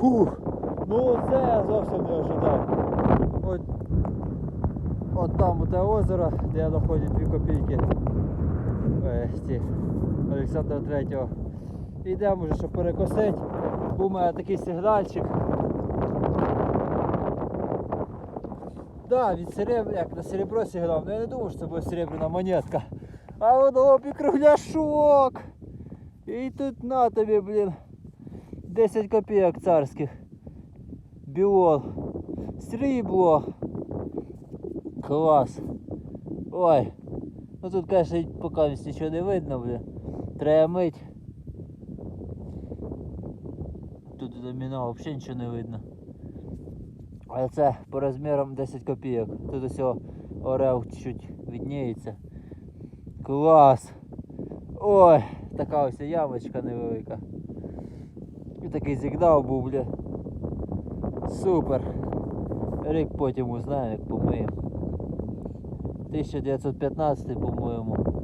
Фух. Ну це я зовсім не ожидав. От, от там те озеро, де доходять 2 копійки. Е, ці, Олександра Третього. Йдемо вже, щоб перекосити. Був у мене такий сигнальчик. Да, від серебра, як на серебро сигнал, ну я не думав, що це буде серебряна монетка. А воно кругляшок. І тут на тобі, блін. 10 копійок царських. Біол. Срібло. Клас. Ой. Ну тут, конечно, поки нічого не видно, блін. Треба мить. Тут доміно взагалі нічого не видно. Але це по розмірам 10 копійок. Тут ось орел чуть відніється. Клас! Ой, така ось ямочка невелика. І такий зігнав був, бля. Супер. Рік потім узнаємо, як помиємо. 1915, по-моєму.